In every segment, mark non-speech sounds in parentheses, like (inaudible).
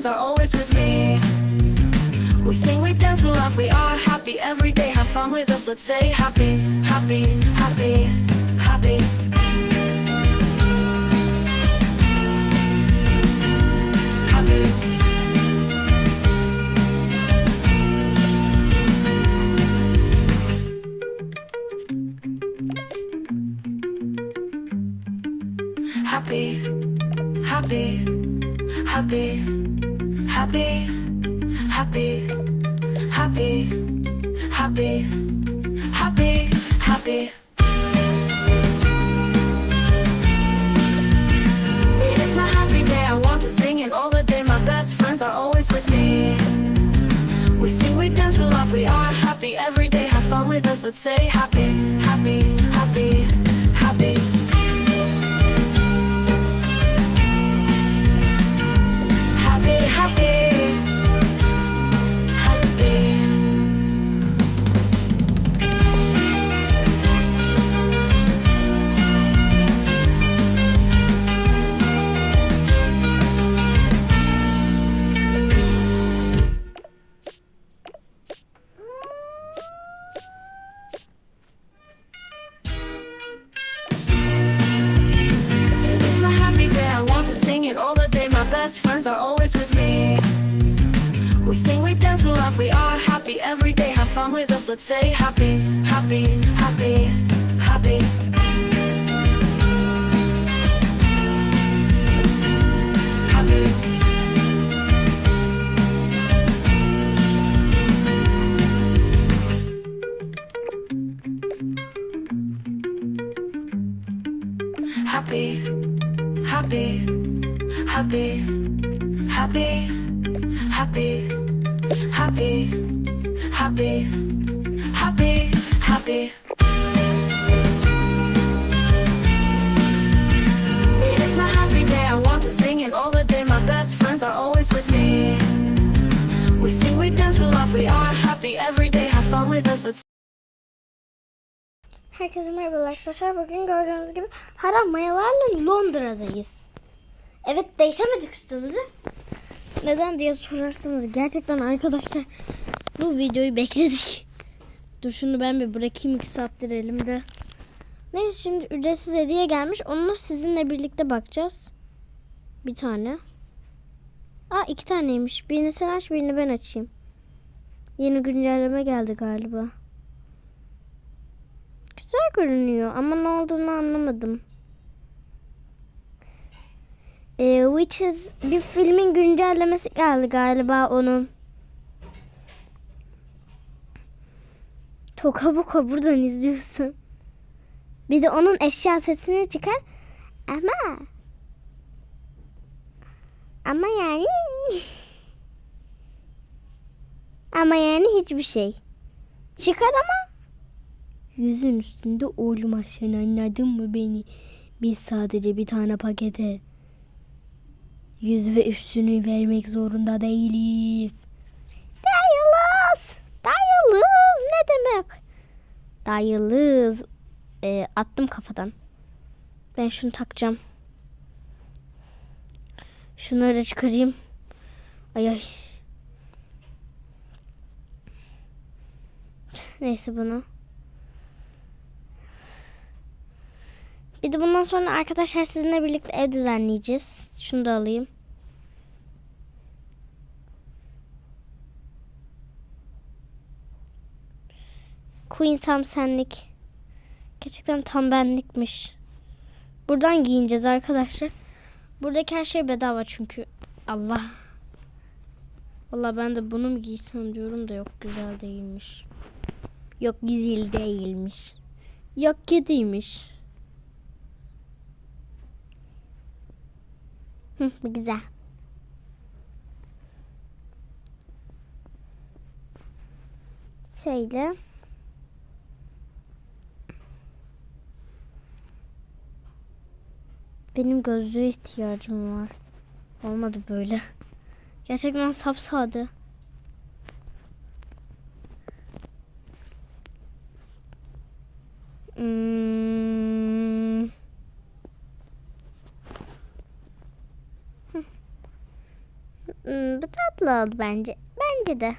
friends are always with me. We sing, we dance, we laugh, we are happy every day. Have fun with us, let's say happy, happy, happy, happy. Every day. Have fun with us. Let's say happy, happy, happy. Let's say happy, happy, happy, happy. Happy. Happy, happy, happy, happy, happy, happy, happy, happy, Herkese merhaba arkadaşlar. Bugün gördüğünüz gibi haram mayalarla Londra'dayız. Evet değişemedik üstümüzü. Neden diye sorarsanız gerçekten arkadaşlar bu videoyu bekledik. Dur şunu ben bir bırakayım iki saattir elimde. Neyse şimdi ücretsiz hediye gelmiş. Onu sizinle birlikte bakacağız. Bir tane. Aa iki taneymiş. Birini sen aç birini ben açayım. Yeni güncelleme geldi galiba. Güzel görünüyor ama ne olduğunu anlamadım. Ee, Witches bir filmin güncellemesi geldi galiba onun. Toka boka buradan izliyorsun. Bir de onun eşya setini çıkar. Ama ama yani ama yani hiçbir şey. Çıkar ama Yüzün üstünde olmaz sen anladın mı beni? Biz sadece bir tane pakete yüz ve üstünü vermek zorunda değiliz. Değiliz. Değiliz ne demek? Değiliz. Ee, attım kafadan. Ben şunu takacağım. Şunları da çıkarayım. Ay ay. Neyse bunu. Bir de bundan sonra arkadaşlar sizinle birlikte ev düzenleyeceğiz. Şunu da alayım. Queen tam senlik. Gerçekten tam benlikmiş. Buradan giyineceğiz arkadaşlar. Buradaki her şey bedava çünkü. Allah. Valla ben de bunu mu giysem diyorum da yok güzel değilmiş. Yok güzel değilmiş. Yok kediymiş. Hı, güzel. Şöyle. Benim gözlüğe ihtiyacım var. Olmadı böyle. Gerçekten sapsade. Hmm. Hmm, tatlı oldu bence. Bence de.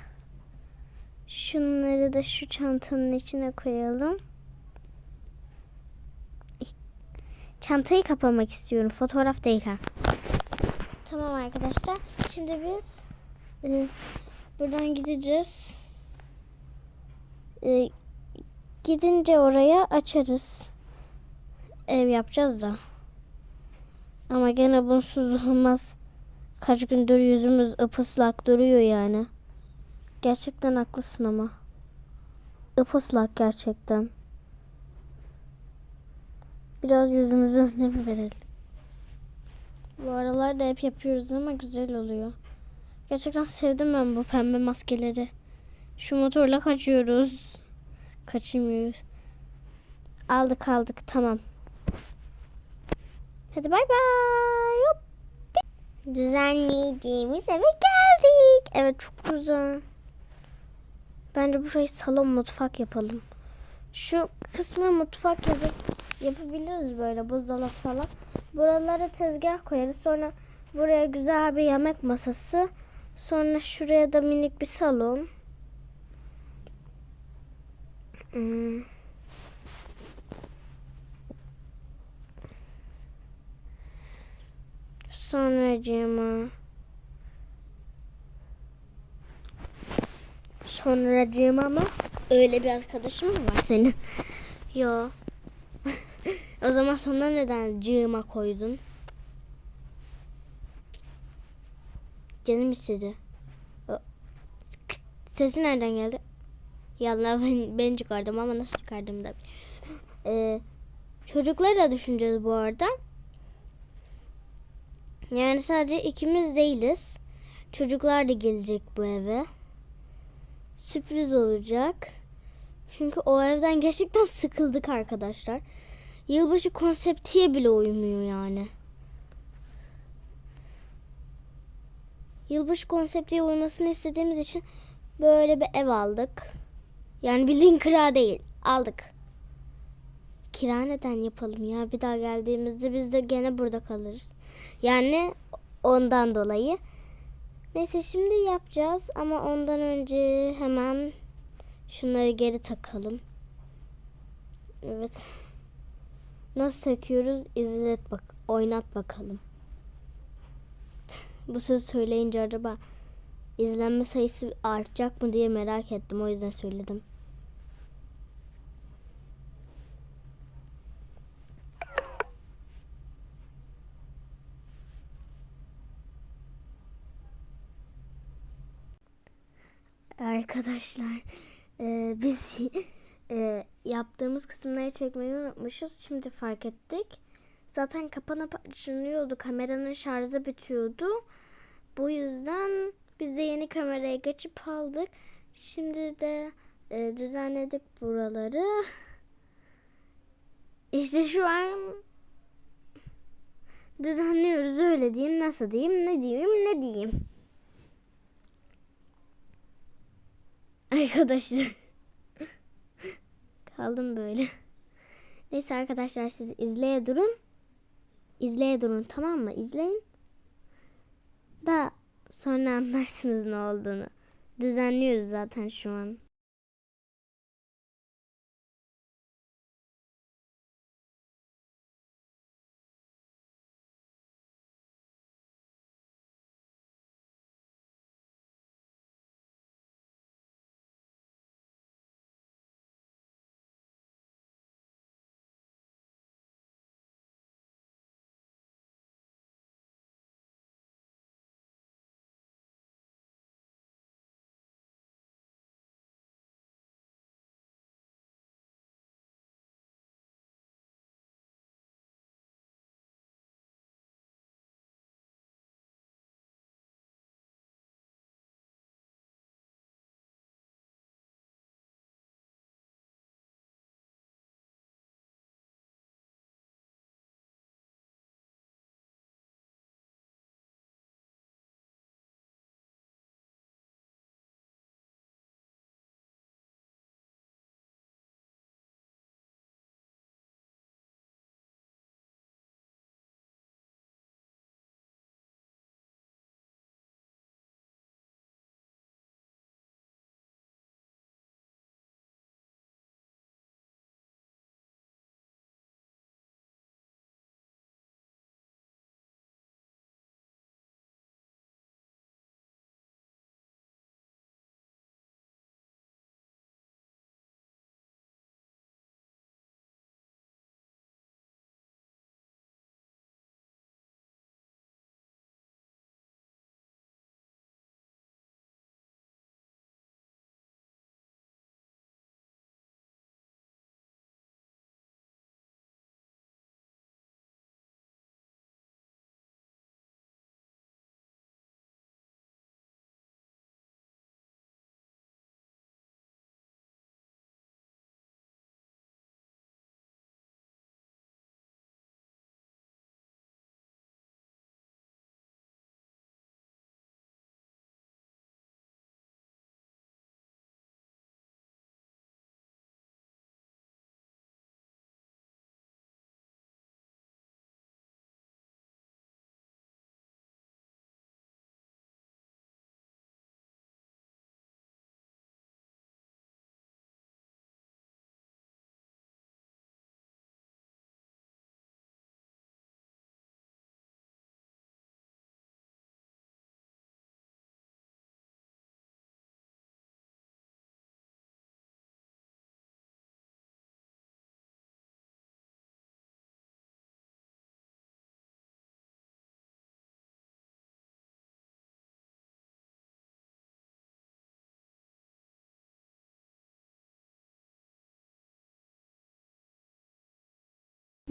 Şunları da şu çantanın içine koyalım. Çantayı kapamak istiyorum. Fotoğraf değil ha. Tamam arkadaşlar. Şimdi biz e, buradan gideceğiz. E, gidince oraya açarız. Ev yapacağız da. Ama gene bunsuz olmaz. Kaç gündür yüzümüz ıpıslak duruyor yani. Gerçekten haklısın ama. Ipaslak gerçekten. Biraz yüzümüze önem verelim. Bu aralarda hep yapıyoruz ama güzel oluyor. Gerçekten sevdim ben bu pembe maskeleri. Şu motorla kaçıyoruz. Kaçamıyoruz. Aldık aldık tamam. Hadi bay bay. Hop. Düzenleyeceğimiz eve geldik. Evet çok güzel. Bence burayı salon mutfak yapalım. Şu kısmı mutfak yapıp yapabiliriz böyle buzdolabı falan. Buralara tezgah koyarız. Sonra buraya güzel bir yemek masası. Sonra şuraya da minik bir salon. Hmm. Sonracığıma Sonracığıma mı? Öyle bir arkadaşın mı var senin? (laughs) Yo. (laughs) o zaman sonra neden cığıma koydun? Canım istedi. Sesi nereden geldi? Yallah ben, ben çıkardım ama nasıl çıkardım da. (laughs) Ee, çocukları da düşüneceğiz bu arada. Yani sadece ikimiz değiliz. Çocuklar da gelecek bu eve. Sürpriz olacak. Çünkü o evden gerçekten sıkıldık arkadaşlar. Yılbaşı konseptiye bile uymuyor yani. Yılbaşı konseptiye uymasını istediğimiz için böyle bir ev aldık. Yani bildiğin kira değil. Aldık. Kira neden yapalım ya? Bir daha geldiğimizde biz de gene burada kalırız. Yani ondan dolayı. Neyse şimdi yapacağız ama ondan önce hemen şunları geri takalım. Evet. Nasıl takıyoruz? İzlet bak, oynat bakalım. Bu sözü söyleyince acaba izlenme sayısı artacak mı diye merak ettim. O yüzden söyledim. Arkadaşlar e, biz (laughs) e, yaptığımız kısımları çekmeyi unutmuşuz. Şimdi fark ettik. Zaten kapanıp açılıyordu. Kameranın şarjı bitiyordu. Bu yüzden biz de yeni kameraya geçip aldık. Şimdi de e, düzenledik buraları. (laughs) İşte şu an düzenliyoruz öyle diyeyim. Nasıl diyeyim? Ne diyeyim? Ne diyeyim? Arkadaşlar. Kaldım böyle. Neyse arkadaşlar siz izleye durun. İzleye durun tamam mı? İzleyin. Da sonra anlarsınız ne olduğunu. Düzenliyoruz zaten şu an.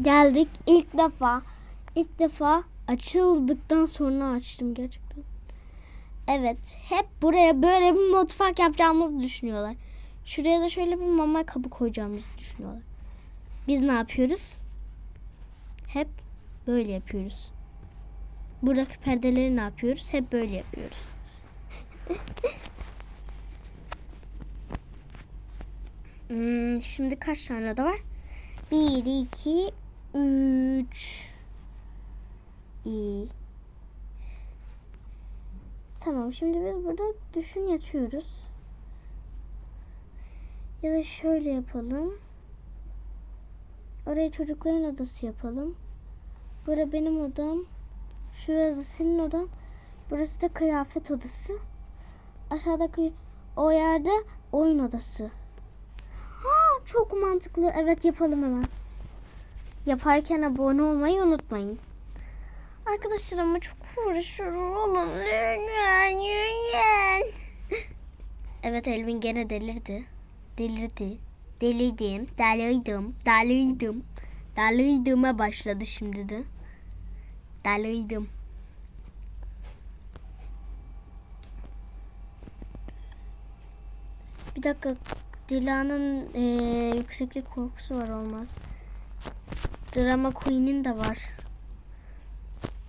Geldik ilk defa. ilk defa açıldıktan sonra açtım gerçekten. Evet, hep buraya böyle bir mutfak yapacağımızı düşünüyorlar. Şuraya da şöyle bir mama kabı koyacağımızı düşünüyorlar. Biz ne yapıyoruz? Hep böyle yapıyoruz. Buradaki perdeleri ne yapıyoruz? Hep böyle yapıyoruz. (laughs) Hmm, şimdi kaç tane de var? 1, 2, 3. İyi. Tamam şimdi biz burada düşün yatıyoruz. Ya da şöyle yapalım. Oraya çocukların odası yapalım. Bura benim odam. Şurada senin odan. Burası da kıyafet odası. Aşağıdaki o yerde oyun odası. Aa, çok mantıklı. Evet yapalım hemen. Yaparken abone olmayı unutmayın. Arkadaşlar ama çok uğraşıyorum. Oğlum lütfen lütfen. (laughs) Evet Elvin gene delirdi. Delirdi. Delirdim. Delirdim. Delirdim. Delirdime başladı şimdi de. Delirdim. Bir dakika. Dila'nın eee, yükseklik korkusu var olmaz. Drama Queen'in de var.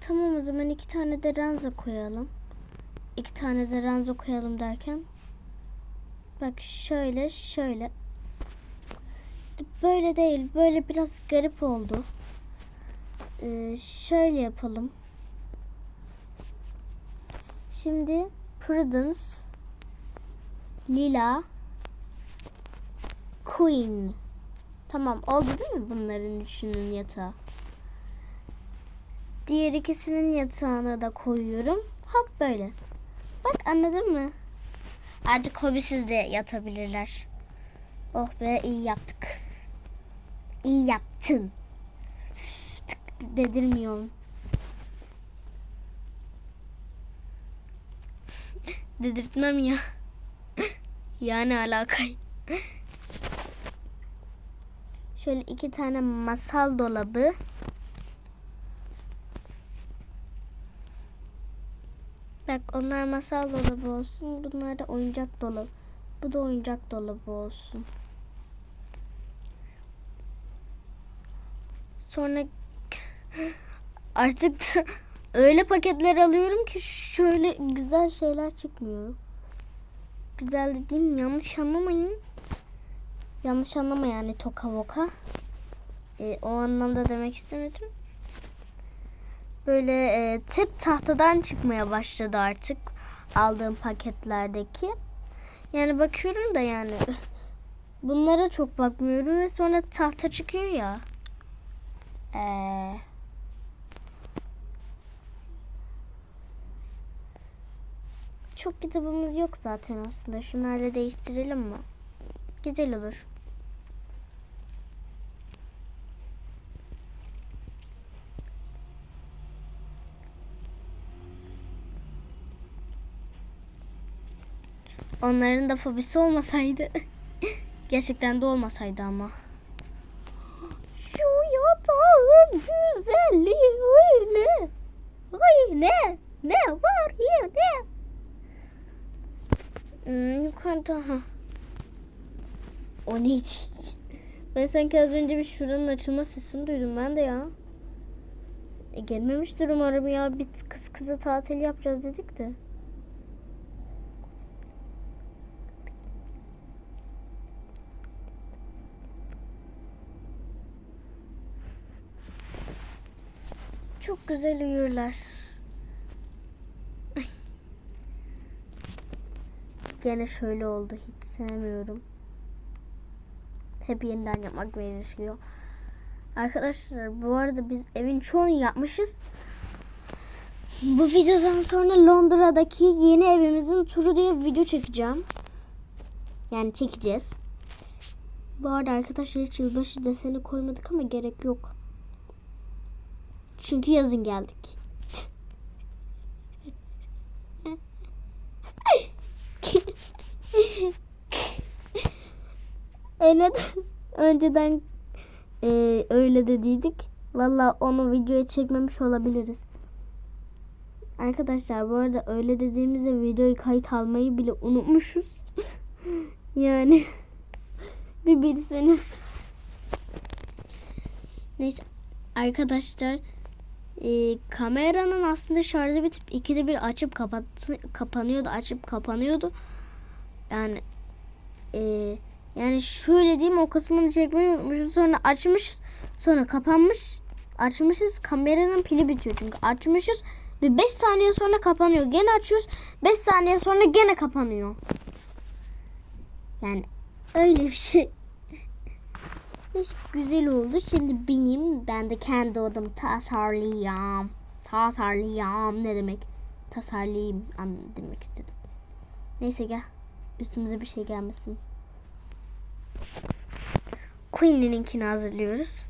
Tamam o zaman iki tane de ranza koyalım. İki tane de ranza koyalım derken. Bak şöyle şöyle. Böyle değil. Böyle biraz garip oldu. Ee, şöyle yapalım. Şimdi Prudence, Lila, Queen. Tamam oldu değil mi bunların üçünün yatağı? Diğer ikisinin yatağına da koyuyorum. Hop böyle. Bak anladın mı? Artık hobisiz de yatabilirler. Oh be iyi yaptık. İyi yaptın. Tık dedirmiyorum. Dedirtmem ya. (laughs) yani alaka. Şöyle iki tane masal dolabı. Bak onlar masal dolabı olsun. Bunlar da oyuncak dolabı. Bu da oyuncak dolabı olsun. Sonra (laughs) artık öyle paketler alıyorum ki şöyle güzel şeyler çıkmıyor. Güzel dediğim yanlış anlamayın. Yanlış anlama yani toka voka. Ee, o anlamda demek istemedim. Böyle e, tip tahtadan çıkmaya başladı artık aldığım paketlerdeki. Yani bakıyorum da yani (laughs) bunlara çok bakmıyorum ve sonra tahta çıkıyor ya. Ee, çok kitabımız yok zaten aslında. Şunları değiştirelim mi? Güzel olur. Onların da fobisi olmasaydı. (laughs) Gerçekten de olmasaydı ama. Şu yatağın güzelliği ne? Ne? Ne var ya ne? Hmm, yukarıda ha. O neydi? Ben sanki az önce bir şuranın açılma sesini duydum ben de ya. E, gelmemiştir umarım ya. Bir kız kıza tatil yapacağız dedik de. Çok güzel uyurlar. Gene şöyle oldu. Hiç sevmiyorum. Hep yeniden yapmak gerekiyor. Arkadaşlar bu arada biz evin çoğunu yapmışız. Bu videodan sonra Londra'daki yeni evimizin turu diye video çekeceğim. Yani çekeceğiz. Bu arada arkadaşlar hiç yılbaşı deseni koymadık ama gerek yok. Çünkü yazın geldik. e neden önceden e, öyle dediydik. Valla onu videoya çekmemiş olabiliriz. Arkadaşlar bu arada öyle dediğimizde videoyu kayıt almayı bile unutmuşuz. (laughs) yani (laughs) bir bilseniz. Neyse arkadaşlar e, kameranın aslında şarjı bitip ikide bir açıp kapat kapanıyordu açıp kapanıyordu. Yani e, yani şöyle diyeyim o kısmını çekmeyi unutmuşuz sonra açmışız sonra kapanmış açmışız kameranın pili bitiyor çünkü açmışız bir 5 saniye sonra kapanıyor gene açıyoruz 5 saniye sonra gene kapanıyor. Yani öyle bir şey. Güzel oldu. Şimdi benim ben de kendi odamı tasarlayayım. Tasarlayayım ne demek? Tasarlayayım an demek istedim. Neyse gel. Üstümüze bir şey gelmesin. Queen'ininkini hazırlıyoruz.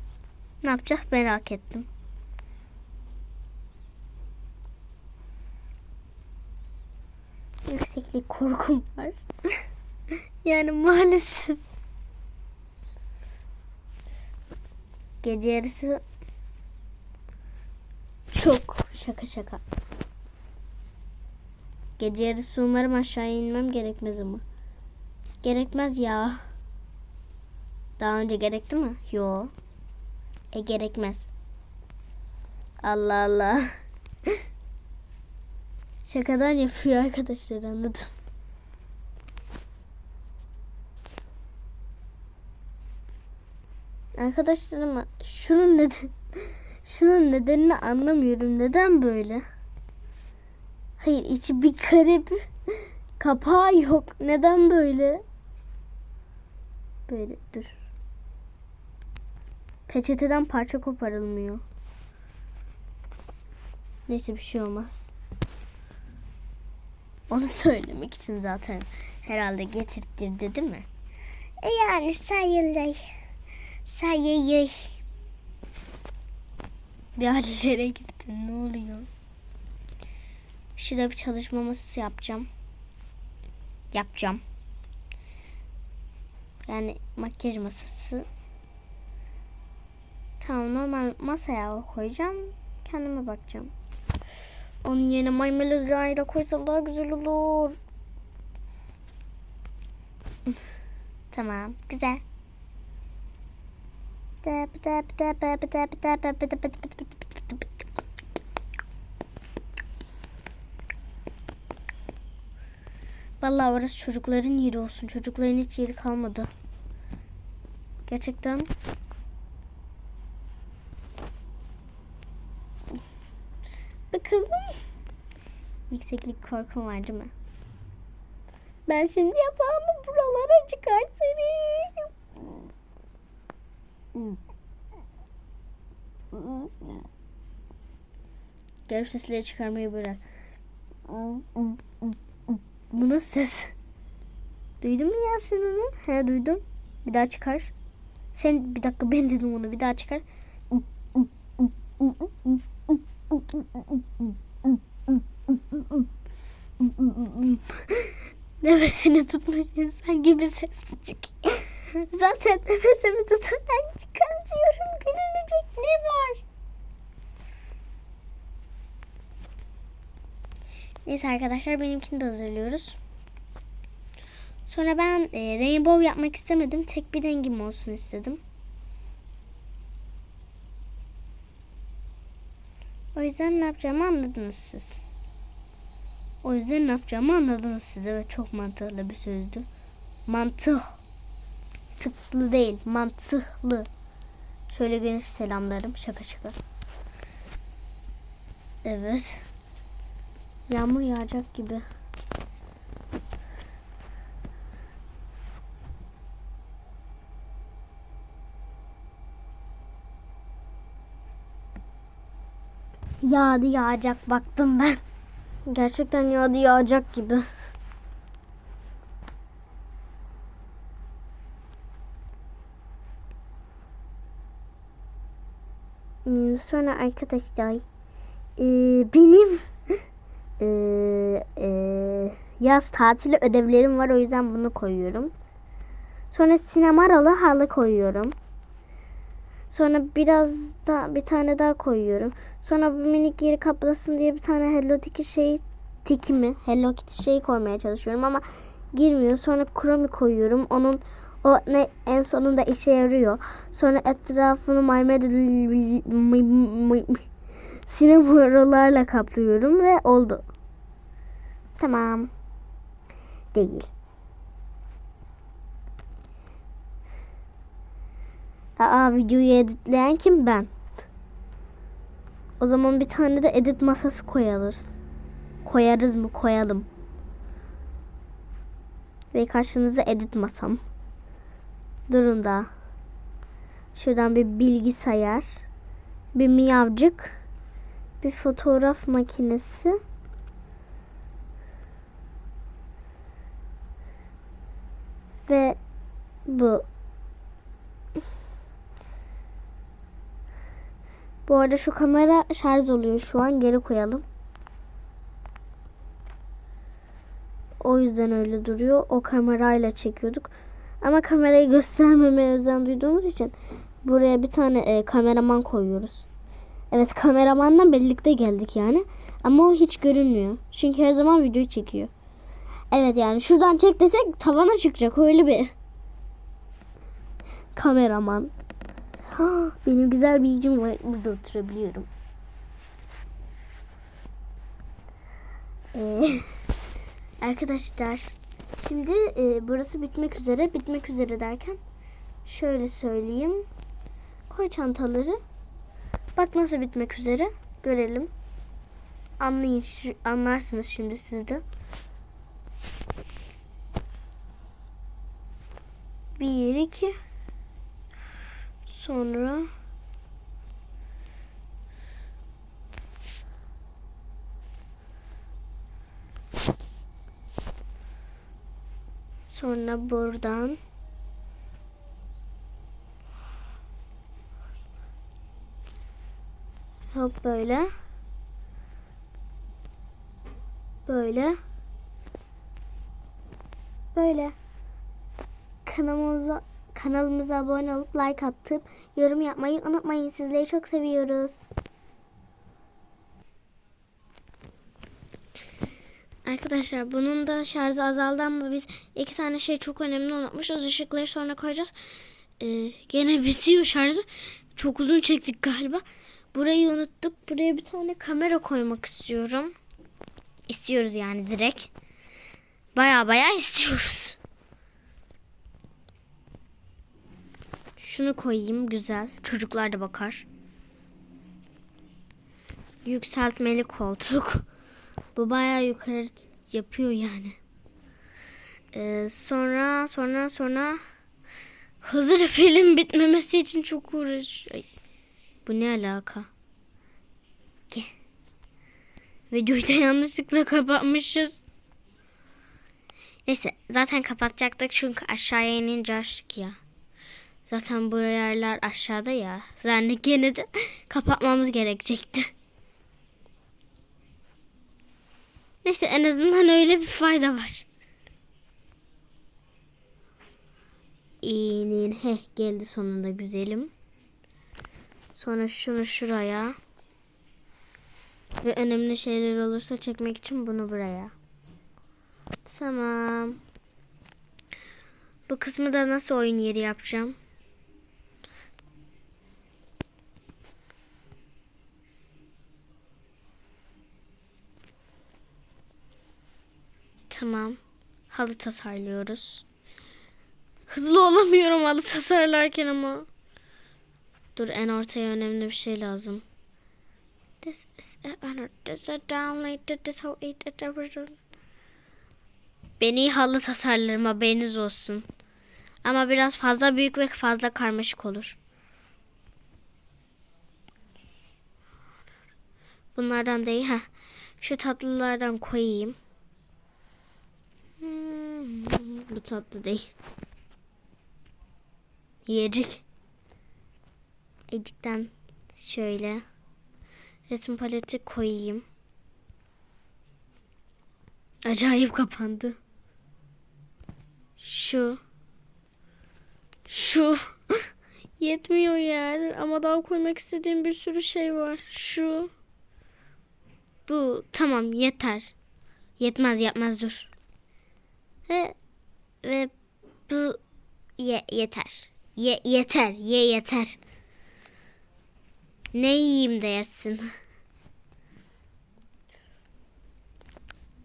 Ne yapacak merak ettim. Yükseklik korkum var. (laughs) yani maalesef. Gece yarısı çok şaka şaka. Gece yarısı umarım aşağıya inmem gerekmez ama. Gerekmez ya. Daha önce gerekti mi? Yo. E gerekmez. Allah Allah. (laughs) Şakadan yapıyor arkadaşlar anladım. Arkadaşlar ama şunun neden (laughs) şunun nedenini anlamıyorum. Neden böyle? Hayır içi bir garip. Kapağı yok. Neden böyle? Böyle dur. Peçeteden parça koparılmıyor. Neyse bir şey olmaz. Onu söylemek için zaten herhalde getirttirdi değil mi? E yani sayılır. Sayılır. Bir hallere gittin ne oluyor? Şurada bir çalışma masası yapacağım. Yapacağım. Yani makyaj masası. Tamam normal masaya koyacağım. Kendime bakacağım. Onun yerine My Melody'yle koysam daha güzel olur. (laughs) tamam güzel. Vallahi orası çocukların yeri olsun. Çocukların hiç yeri kalmadı. Gerçekten Bakalım. Yükseklik korkum var değil mi? Ben şimdi yatağımı buralara çıkartırım. Garip sesleri çıkarmayı bırak. Bu nasıl ses? Duydun mu ya sen onu? He duydum. Bir daha çıkar. Sen bir dakika ben dedim onu bir daha çıkar. (laughs) Nefesini tutmuş insan gibi ses çıkıyor. Zaten nefesimi tutarken çıkartıyorum. Gülünecek ne var? Neyse arkadaşlar benimkini de hazırlıyoruz. Sonra ben e, rainbow yapmak istemedim. Tek bir rengim olsun istedim. O yüzden ne yapacağımı anladınız siz. O yüzden ne yapacağımı anladınız siz. Evet çok mantıklı bir sözdü. Mantık. Tıklı değil. Mantıklı. Şöyle geniş selamlarım. Şaka şaka. Evet. Yağmur yağacak gibi. Yağdı yağacak baktım ben. Gerçekten yağdı yağacak gibi. Hmm, Sonra arkadaşlar e, benim e, e, yaz tatili ödevlerim var o yüzden bunu koyuyorum. Sonra sinemalı halı koyuyorum. Sonra biraz da bir tane daha koyuyorum. Sonra bu minik yeri kaplasın diye bir tane Hello Kitty şey tikimi Hello Kitty şeyi koymaya çalışıyorum ama girmiyor. Sonra Chromie koyuyorum. Onun o ne en sonunda işe yarıyor. Sonra etrafını maymer sinemarolarla kaplıyorum ve oldu. Tamam. Değil. Aa videoyu editleyen kim ben? O zaman bir tane de edit masası koyarız. Koyarız mı? Koyalım. Ve karşınıza edit masam. Durun da. Şuradan bir bilgisayar. Bir miyavcık. Bir fotoğraf makinesi. Ve bu. Bu arada şu kamera şarj oluyor şu an. Geri koyalım. O yüzden öyle duruyor. O kamerayla çekiyorduk. Ama kamerayı göstermemeye özen duyduğumuz için buraya bir tane e, kameraman koyuyoruz. Evet kameramanla birlikte geldik yani. Ama o hiç görünmüyor. Çünkü her zaman videoyu çekiyor. Evet yani şuradan çek desek tavana çıkacak öyle bir kameraman. Ha, benim güzel bir yüzüm var. Burada oturabiliyorum. Ee, (laughs) arkadaşlar şimdi e, burası bitmek üzere. Bitmek üzere derken şöyle söyleyeyim. Koy çantaları. Bak nasıl bitmek üzere. Görelim. Anlayın, anlarsınız şimdi siz de. Bir, iki. Sonra Sonra buradan Hop böyle. Böyle. Böyle. Kanalımıza kanalımıza abone olup like atıp yorum yapmayı unutmayın. Sizleri çok seviyoruz. Arkadaşlar bunun da şarjı azaldı ama biz iki tane şey çok önemli unutmuşuz. Işıkları sonra koyacağız. Ee, gene (laughs) bitiyor şarjı. Çok uzun çektik galiba. Burayı unuttuk. Buraya bir tane kamera koymak istiyorum. İstiyoruz yani direkt. Baya baya istiyoruz. Şunu koyayım güzel. Çocuklar da bakar. Yükseltmeli koltuk. Bu bayağı yukarı yapıyor yani. Ee, sonra sonra sonra hazır (laughs) film bitmemesi için çok uğraş. Ay, bu ne alaka? Ge. Videoyu da yanlışlıkla kapatmışız. Neyse zaten kapatacaktık çünkü aşağıya inince açtık ya. Zaten bu yerler aşağıda ya. Yani gene de (laughs) kapatmamız gerekecekti. Neyse en azından öyle bir fayda var. İğnenin heh geldi sonunda güzelim. Sonra şunu şuraya. Ve önemli şeyler olursa çekmek için bunu buraya. Tamam. Bu kısmı da nasıl oyun yeri yapacağım? Tamam. Halı tasarlıyoruz. Hızlı olamıyorum halı tasarlarken ama. Dur en ortaya önemli bir şey lazım. This is. This is how it Ben iyi halı tasarlarım haberiniz olsun. Ama biraz fazla büyük ve fazla karmaşık olur. Bunlardan değil. Heh. Şu tatlılardan koyayım. Bu tatlı değil. Yiyecek. Ecikten şöyle resim paleti koyayım. Acayip kapandı. Şu. Şu. (laughs) Yetmiyor yer ama daha koymak istediğim bir sürü şey var. Şu. Bu tamam yeter. Yetmez yetmez dur. Ve ve bu ye, yeter. Ye, yeter ye yeter. Ne yiyeyim de yetsin.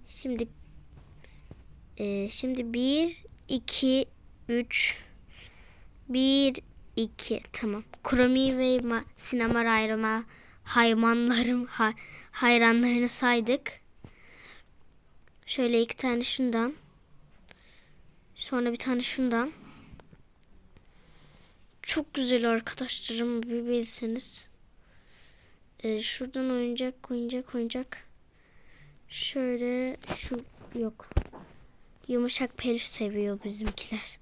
Şimdi e, şimdi bir, iki, üç, bir, iki. Tamam. Kromi ve ma- sinema ayrıma hayvanlarım ha- hayranlarını saydık. Şöyle iki tane şundan. Sonra bir tane şundan. Çok güzel arkadaşlarım bir bilseniz. Ee, şuradan oyuncak oyuncak oyuncak. Şöyle şu yok. Yumuşak peluş seviyor bizimkiler.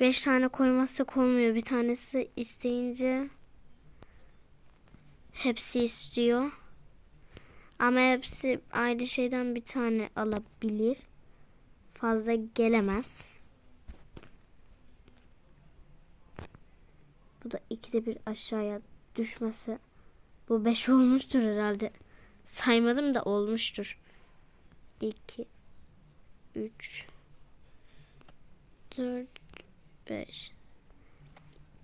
Beş tane koymazsak olmuyor. Bir tanesi isteyince hepsi istiyor. Ama hepsi aynı şeyden bir tane alabilir. Fazla gelemez. Bu da ikide bir aşağıya düşmesi. Bu beş olmuştur herhalde. Saymadım da olmuştur. İki, üç, dört, beş.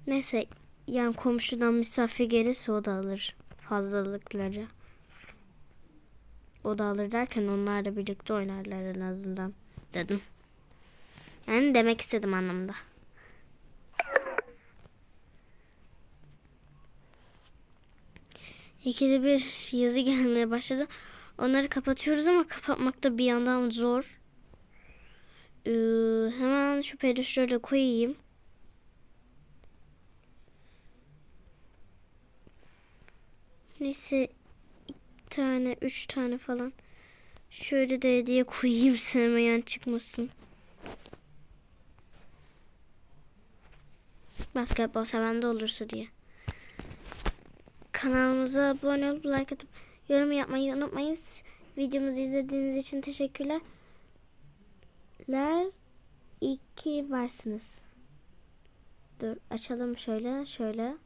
Neyse yani komşudan misafir gelirse o da alır fazlalıkları. O da alır derken onlarla birlikte oynarlar en azından dedim. Yani demek istedim anlamda. İkide bir yazı gelmeye başladı. Onları kapatıyoruz ama kapatmak da bir yandan zor. Ee, hemen şu peluşları da koyayım. Neyse iki tane, üç tane falan. Şöyle de hediye koyayım (laughs) sevmeyen çıkmasın. Basketbol seven de olursa diye. Kanalımıza abone olup like atıp yorum yapmayı unutmayın. Videomuzu izlediğiniz için teşekkürler. İyi ki varsınız. Dur açalım şöyle şöyle.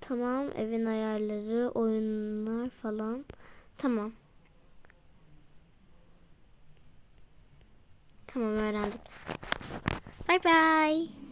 Tamam evin ayarları, oyunlar falan. Tamam. Tamam öğrendik. Bye bye.